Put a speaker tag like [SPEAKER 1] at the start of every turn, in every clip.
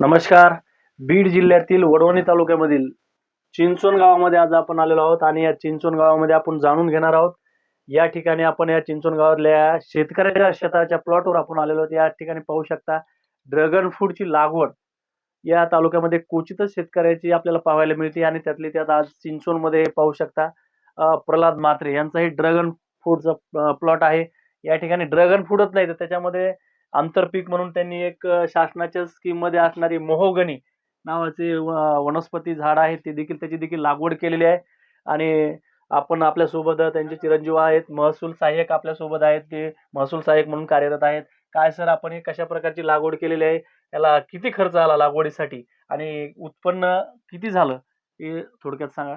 [SPEAKER 1] नमस्कार. बीड जिल्ह्यातील वडवणी तालुक्यामधील चिंचवण गावामध्ये आज आपण आलेलो आहोत आणि या चिंचवण गावामध्ये आपण जाणून घेणार आहोत. या ठिकाणी आपण या चिंचवण गावातल्या शेतकऱ्याच्या शेताच्या प्लॉटवर आपण आलेलो आहोत. या ठिकाणी पाहू शकता ड्रॅगन फ्रूटची लागवड. या तालुक्यामध्ये क्वचितच शेतकऱ्याची आपल्याला पाहायला मिळते आणि त्यातली त्यात आज चिंचवणमध्ये पाहू शकता प्रल्हाद म्हात्रे यांचा हे ड्रॅगन फ्रूटचा प्लॉट आहे. या ठिकाणी ड्रॅगन फ्रूटच नाही तर त्याच्यामध्ये आंतरपीक म्हणून त्यांनी एक शासनाच्या स्कीममध्ये असणारी मोहोगनी नावाचे व- वनस्पती झाड आहे ते देखील त्याची देखील लागवड केलेली आहे. आणि आपण आपल्यासोबत त्यांचे चिरंजीव आहेत महसूल सहाय्यक आपल्यासोबत आहेत ते महसूल सहाय्यक म्हणून कार्यरत आहेत. काय सर आपण हे कशा प्रकारची लागवड केलेली आहे? याला किती खर्च आला लागवडीसाठी? आणि उत्पन्न किती झालं? हे थोडक्यात सांगा.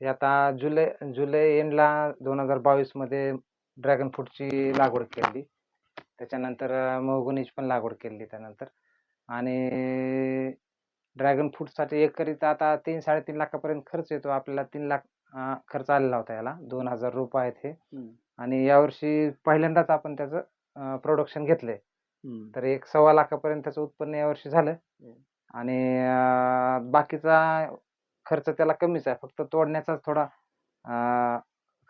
[SPEAKER 2] हे आता जुलै जुलै एंडला दोन हजार बावीसमध्ये ड्रॅगन फ्रूटची लागवड केली. त्याच्यानंतर मोहगुनीची पण लागवड केली त्यानंतर. आणि ड्रॅगन फ्रूटसाठी एकरीत आता तीन साडेतीन लाखापर्यंत खर्च येतो. आपल्याला तीन लाख अं, खर्च आलेला होता याला. दोन हजार रोपं आहेत हे. आणि यावर्षी पहिल्यांदाच आपण त्याचं प्रोडक्शन घेतलंय.
[SPEAKER 1] हम्म.
[SPEAKER 2] तर एक सव्वा लाखापर्यंत त्याचं उत्पन्न यावर्षी झालं.
[SPEAKER 1] हम्म.
[SPEAKER 2] आणि अं, बाकीचा खर्च त्याला कमीच आहे. फक्त तोडण्याचाच थोडा अं,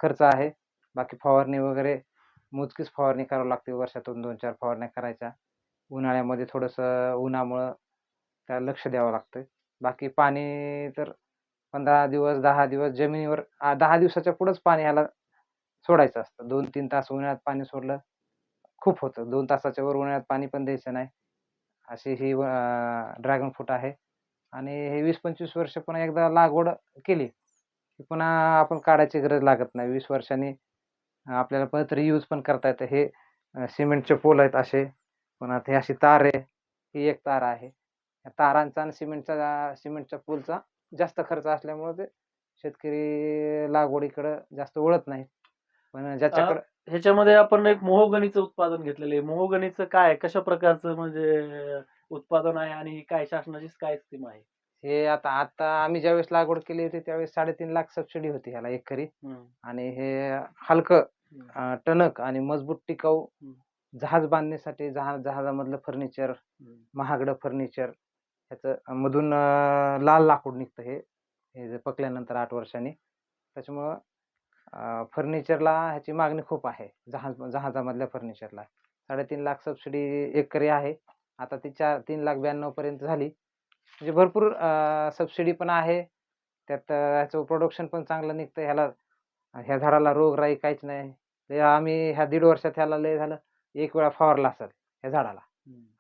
[SPEAKER 2] खर्च आहे. बाकी फवारणी वगैरे मोजकीच फवारणी करावं लागते वर्षातून दोन चार फवारण्या करायच्या. उन्हाळ्यामध्ये थोडंसं उन्हामुळं त्याला लक्ष द्यावं लागतं बाकी पाणी तर पंधरा दिवस दहा दिवस जमिनीवर आ, दहा दिवसाच्या पुढंच पाणी ह्याला सोडायचं असतं. दोन तीन तास उन्हाळ्यात पाणी सोडलं खूप होतं. दोन तासाच्या वर उन्हाळ्यात पाणी पण द्यायचं नाही. अशी ही ड्रॅगन फ्रूट आहे. आणि हे वीस पंचवीस वर्ष पुन्हा एकदा लागवड केली की पुन्हा आपण काढायची गरज लागत नाही. वीस वर्षांनी आपल्याला परत रियूज पण करता येतं. हे सिमेंटचे पोल आहेत असे. पुन्हा ते अशी तार आहे ही एक तार आहे. या तारांचा आणि सिमेंटचा सिमेंटच्या पोलचा जास्त खर्च असल्यामुळे ते शेतकरी लागवडीकडं जास्त वळत नाही पण ज्याच्याकडं
[SPEAKER 1] ह्याच्यामध्ये आपण एक मोहगणीचं उत्पादन घेतलेलं आहे. मोहगणीचं काय कशा प्रकारचं म्हणजे उत्पादन आहे आणि काय शासनाची काय स्कीम आहे?
[SPEAKER 2] हे आता आता आम्ही ज्यावेळेस लागवड केली होती त्यावेळेस साडेतीन लाख सबसिडी होती ह्याला एकरी. आणि हे हलकं अं, टणक आणि मजबूत टिकाऊ
[SPEAKER 1] हम्म.
[SPEAKER 2] जहाज बांधण्यासाठी जहाज जहाजामधलं फर्निचर महागडं फर्निचर ह्याचं मधून अं, लाल लाकूड निघतं हे हे जे पकल्यानंतर आठ वर्षांनी. त्याच्यामुळं फर्निचरला ह्याची मागणी खूप आहे जहाज जहाजामधल्या फर्निचरला साडेतीन लाख सबसिडी एकरी आहे. आता ती चार तीन लाख ब्याण्णव पर्यंत झाली. म्हणजे भरपूर सबसिडी पण आहे. त्यात अं, ह्याचं प्रोडक्शन पण चांगलं निघतं. ह्याला ह्या झाडाला रोगराई काहीच नाही. ते आम्ही ह्या दीड वर्षात ह्याला लय झालं. एक वेळा फवारला असेल ह्या झाडाला.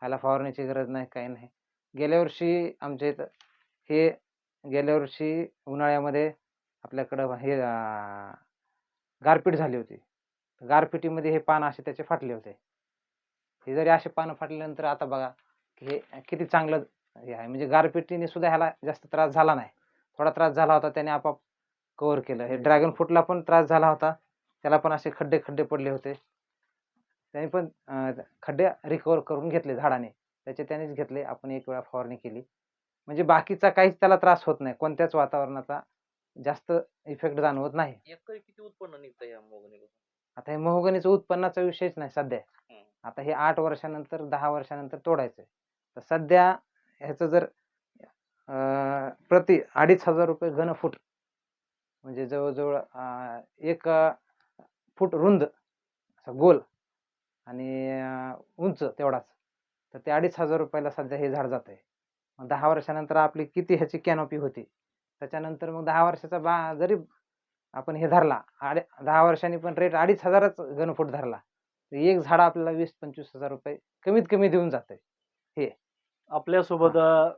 [SPEAKER 2] ह्याला फवारण्याची गरज नाही काही नाही. गेल्या वर्षी आमच्या इथं हे गेल्या वर्षी उन्हाळ्यामध्ये आपल्याकडं हे गारपीट झाली होती. गारपिटीमध्ये हे पानं असे त्याचे फाटले होते. हे जरी असे पानं फाटल्यानंतर आता बघा की हे किती चांगलं हे आहे. म्हणजे गारपिटीने सुद्धा ह्याला जास्त त्रास झाला नाही. थोडा त्रास झाला होता त्याने आपाप कव्हर केलं. हे ड्रॅगन फ्रूटला पण त्रास झाला होता. त्याला पण असे खड्डे खड्डे पडले होते. त्याने पण खड्डे रिकवर करून घेतले झाडाने. त्याचे त्यानेच घेतले. आपण एक वेळा फवारणी केली. म्हणजे बाकीचा काहीच त्याला त्रास होत नाही. कोणत्याच वातावरणाचा जास्त इफेक्ट जाणवत नाही.
[SPEAKER 3] किती उत्पन्न निघतं या मोगणीपासून
[SPEAKER 2] आता हे मोहगणीचा उत्पन्नाचा विषयच नाही सध्या. आता हे आठ वर्षानंतर दहा वर्षानंतर तोडायचं तर सध्या ह्याचं जर प्रति अडीच हजार रुपये घन फूट म्हणजे जवळजवळ एक फूट रुंद असं गोल आणि उंच तेवढाच. तर ते अडीच हजार रुपयाला सध्या हे झाड जात आहे मग दहा वर्षानंतर आपली किती ह्याची कॅनोपी होती? त्याच्यानंतर मग दहा वर्षाचा बा जरी आपण हे धरला आडे दहा वर्षांनी पण रेट अडीच हजारच घनफूट धरला तर एक झाड आपल्याला वीस पंचवीस हजार रुपये कमीत कमी देऊन जाते
[SPEAKER 1] आपल्यासोबत अ,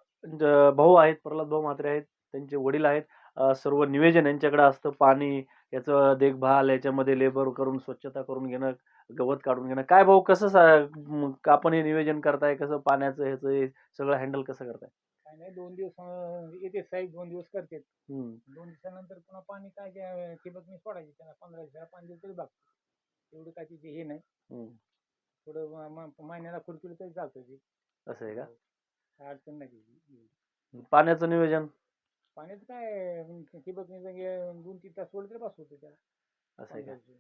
[SPEAKER 1] ज- भाऊ आहेत प्रल्हाद भाऊ म्हात्रे आहेत त्यांचे वडील आहेत. सर्व निवेदन यांच्याकडे असतं. पाणी याचं देखभाल याच्यामध्ये लेबर करून स्वच्छता करून घेणं गवत काढून घेणं. काय भाऊ कसं सा- आपण हे नियोजन करताय? कसं पाण्याचं ह्याचं हे सगळं हँडल कसं करताय?
[SPEAKER 4] काय नाही दोन दिवस अं, येते साहेब दोन दिवस करते
[SPEAKER 1] हम्म.
[SPEAKER 4] दोन दिवसानंतर पुन्हा पाणी काय ठिबक मी सोडायचे. त्यांना पंधरा दिवसाला पाणी दिलं तरी बाग एवढं काय तिथे हे नाही.
[SPEAKER 1] हम्म.
[SPEAKER 4] थोडं म- म- महिन्याला खुरपिलं तरी चालतं ते.
[SPEAKER 1] असं आहे का?
[SPEAKER 4] काय अडचण नाही. त्याची.
[SPEAKER 1] पाण्याचं नियोजन?
[SPEAKER 4] पाण्याचं काय ठिबक दोन तीन तास सोडलं तरी बस होतं त्याला
[SPEAKER 1] असं आहे का?
[SPEAKER 4] पाण्याची.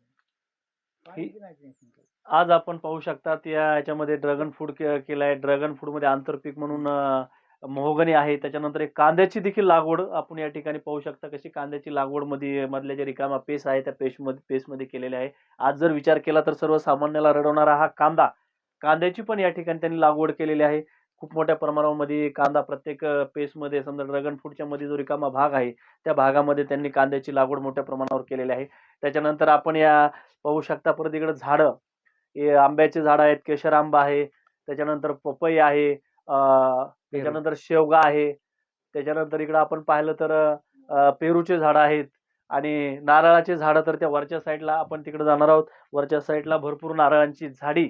[SPEAKER 4] नाही टेन्शन
[SPEAKER 1] आज आपण पाहू शकता या याच्यामध्ये ड्रॅगन फ्रूट केलाय. ड्रॅगन फ्रूटमध्ये आंतरपीक म्हणून अं, मोहगणी आहे. त्याच्यानंतर एक कांद्याची देखील लागवड आपण या ठिकाणी पाहू शकता. कशी कांद्याची लागवडमध्ये मधल्या ज्या रिकामा पेस आहे त्या पेशमध्ये पेसमध्ये केलेले आहे. आज जर विचार केला तर सर्वसामान्याला रडवणारा हा कांदा. कांद्याची पण या ठिकाणी त्यांनी लागवड केलेली आहे. खूप मोठ्या प्रमाणामध्ये कांदा प्रत्येक पेसमध्ये समजा ड्रॅगन फ्रूटच्या मध्ये जो रिकामा भाग आहे त्या भागामध्ये त्यांनी कांद्याची लागवड मोठ्या प्रमाणावर केलेली आहे. त्याच्यानंतर आपण या पाहू शकता परत इकडे झाडं. हे आंब्याचे झाडं आहेत केशर आंबा आहे त्याच्यानंतर पपई आहे त्याच्यानंतर शेवगा आहे त्याच्यानंतर इकडं आपण पाहिलं तर पेरूचे झाडं आहेत आणि नारळाचे झाडं तर त्या वरच्या साईडला आपण तिकडे जाणार आहोत. वरच्या साईडला भरपूर नारळांची झाडी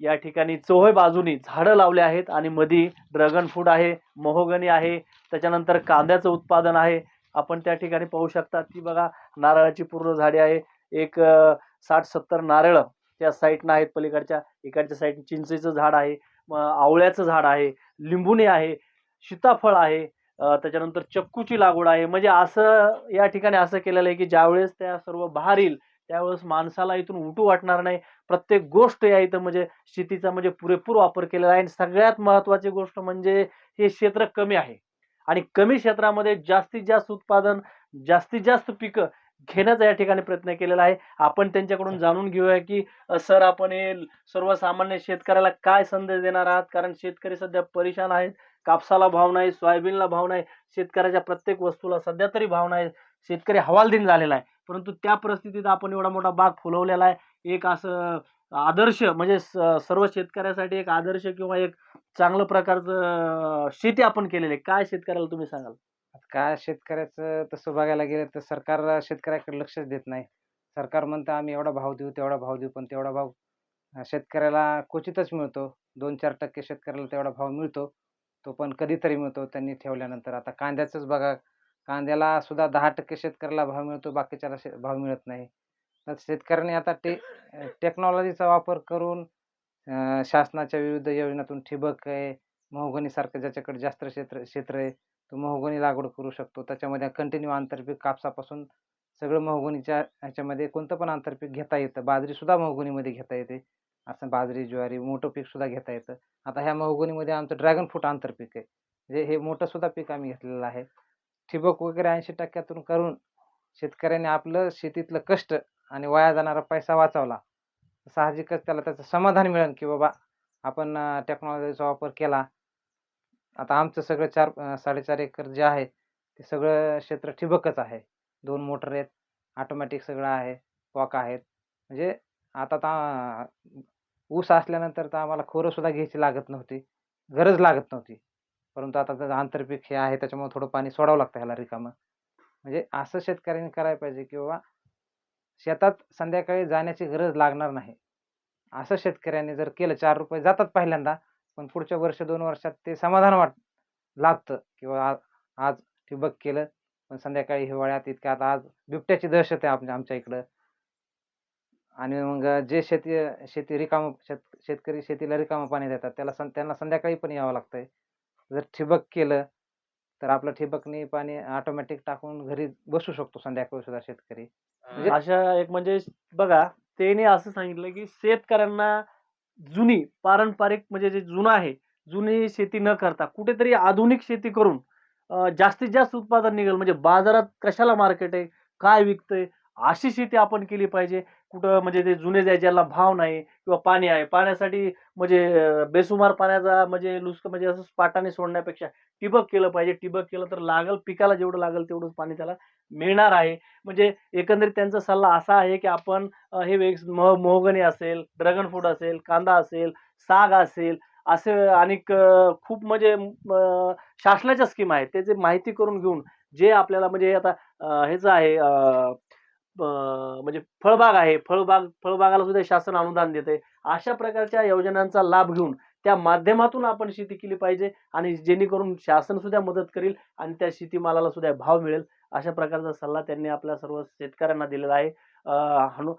[SPEAKER 1] या ठिकाणी चोहे बाजूनी झाडं लावले आहेत आणि मधी ड्रॅगन फ्रूट आहे मोहगणी आहे त्याच्यानंतर कांद्याचं उत्पादन आहे. आपण त्या ठिकाणी पाहू शकता ती बघा नारळाची पूर्ण झाडे आहे. एक साठ सत्तर नारळ त्या साईडनं आहेत पलीकडच्या. इकडच्या साईड चिंचेचं झाड आहे आवळ्याचं झाड आहे लिंबुणे आहे सीताफळ आहे त्याच्यानंतर चक्कूची लागवड आहे. म्हणजे असं या ठिकाणी असं केलेलं आहे की ज्यावेळेस त्या सर्व बहार येईल त्यावेळेस माणसाला इथून उठू वाटणार नाही. प्रत्येक गोष्ट या इथं म्हणजे शेतीचा म्हणजे पुरेपूर वापर केलेला आहे. आणि सगळ्यात महत्त्वाची गोष्ट म्हणजे हे क्षेत्र कमी आहे. आणि कमी क्षेत्रामध्ये जास्तीत जास्त उत्पादन जास्तीत जास्त पिकं घेण्याचा या ठिकाणी प्रयत्न केलेला आहे. आपण त्यांच्याकडून जाणून घेऊया की सर आपण हे सर्वसामान्य शेतकऱ्याला काय संदेश देणार आहात? कारण शेतकरी सध्या परेशान आहेत. कापसाला भाव नाही सोयाबीनला भाव नाही. शेतकऱ्याच्या प्रत्येक वस्तूला सध्या तरी भाव नाही. शेतकरी हवालदिन झालेला आहे. परंतु त्या परिस्थितीत आपण एवढा मोठा बाग फुलवलेला आहे. एक असं आदर्श म्हणजे स- सर्व शेतकऱ्यासाठी एक आदर्श किंवा एक चांगलं प्रकारचं शेती आपण केलेली आहे. काय शेतकऱ्याला तुम्ही सांगाल?
[SPEAKER 2] काय शेतकऱ्याचं तसं बघायला गेलं तर सरकार शेतकऱ्याकडे लक्षच देत नाही. सरकार म्हणतं आम्ही एवढा भाव देऊ तेवढा भाव देऊ पण तेवढा भाव शेतकऱ्याला क्वचितच मिळतो. दोन चार टक्के शेतकऱ्याला तेवढा भाव मिळतो. तो पण कधीतरी मिळतो. त्यांनी ठेवल्यानंतर. आता कांद्याचंच बघा कांद्याला सुद्धा दहा टक्के शेतकऱ्याला भाव मिळतो बाकीच्याला शे भाव मिळत नाही. तर शेतकऱ्यांनी आता टे टेक्नॉलॉजीचा वापर करून शासनाच्या विविध योजनातून ठिबक आहे मोहगणीसारखं ज्याच्याकडे जास्त क्षेत्र क्षेत्र आहे तो मोहगणी लागवड करू शकतो. त्याच्यामध्ये कंटिन्यू आंतरपीक कापसापासून सगळं मोहगणीच्या ह्याच्यामध्ये कोणतं पण आंतरपीक घेता येतं. बाजरीसुद्धा मोहगणीमध्ये घेता येते. असं बाजरी ज्वारी मोठं पीकसुद्धा घेता येतं. आता ह्या मोहगणीमध्ये आमचं ड्रॅगन फ्रूट आंतरपीक आहे. म्हणजे हे मोठंसुद्धा पीक आम्ही घेतलेलं आहे. ठिबक वगैरे ऐंशी टक्क्यातून करून शेतकऱ्याने आपलं शेतीतलं कष्ट आणि वाया जाणारा पैसा वाचवला. साहजिकच त्याला त्याचं समाधान मिळेल की बाबा आपण टेक्नॉलॉजीचा वापर केला. आता आमचं सगळं चार साडेचार एकर जे आहे ते सगळं क्षेत्र ठिबकच आहे. दोन मोटर आहेत ऑटोमॅटिक सगळं आहे वॉक आहेत. म्हणजे आता तर ऊस असल्यानंतर तर आम्हाला खोरंसुद्धा घ्यायची लागत नव्हती गरज लागत नव्हती. परंतु आता त्याचं आंतरपीक हे आहे त्याच्यामुळे थोडं पाणी सोडावं लागतं ह्याला रिकामं. म्हणजे असं शेतकऱ्यांनी करायला पाहिजे किंवा शेतात संध्याकाळी जाण्याची गरज लागणार नाही. असं शेतकऱ्यांनी जर केलं चार रुपये जातात पहिल्यांदा पण पुढच्या वर्ष दोन वर्षात ते समाधान वाट लाभतं किंवा आज आज ठिबक केलं पण संध्याकाळी हिवाळ्यात इतक्या आता आज बिबट्याची दहशत आहे आमच्या आमच्या इकडं. आणि मग जे शेती शेती रिकामं शेत शेतकरी शेतीला रिकामं पाणी देतात त्याला सं त्यांना संध्याकाळी पण यावं लागतंय. जर ठिबक केलं तर आपलं ठिबकने पाणी ऑटोमॅटिक टाकून घरी बसू शकतो संध्याकाळी सुद्धा शेतकरी.
[SPEAKER 3] म्हणजे
[SPEAKER 1] अशा एक म्हणजे बघा त्याने असं सांगितलं की शेतकऱ्यांना जुनी पारंपरिक म्हणजे जे जुनं आहे जुनी शेती न करता कुठेतरी आधुनिक शेती करून अं, जास्तीत जास्त उत्पादन निघेल. म्हणजे बाजारात कशाला मार्केट आहे काय विकतंय अशी शेती आपण केली पाहिजे. कुठं म्हणजे ते जुने जे ज्याला भाव नाही किंवा पाणी आहे. पाण्यासाठी म्हणजे बेसुमार पाण्याचा म्हणजे लुस्क म्हणजे असं पाटाने सोडण्यापेक्षा ठिबक केलं पाहिजे. टिबक केलं तर लागल पिकाला जेवढं लागेल तेवढंच पाणी त्याला मिळणार आहे. म्हणजे एकंदरीत त्यांचा सल्ला असा आहे की आपण हे वेग मोह मोहगणी असेल ड्रॅगन फ्रूट असेल कांदा असेल साग असेल असे अनेक खूप म्हणजे शासनाच्या स्कीम आहेत. त्याची माहिती करून घेऊन जे आपल्याला म्हणजे आता हेच आहे म्हणजे फळबाग आहे. फळबाग फळबागाला सुद्धा शासन अनुदान देते अशा प्रकारच्या योजनांचा लाभ घेऊन त्या माध्यमातून आपण शेती केली पाहिजे आणि जेणेकरून शासन सुद्धा मदत करेल आणि त्या शेतीमालाला सुद्धा भाव मिळेल. अशा प्रकारचा सल्ला त्यांनी आपल्या सर्व शेतकऱ्यांना दिलेला आहे. हनु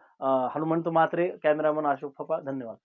[SPEAKER 1] हनुमंत मात्रे कॅमेरामन अशोक फपा धन्यवाद.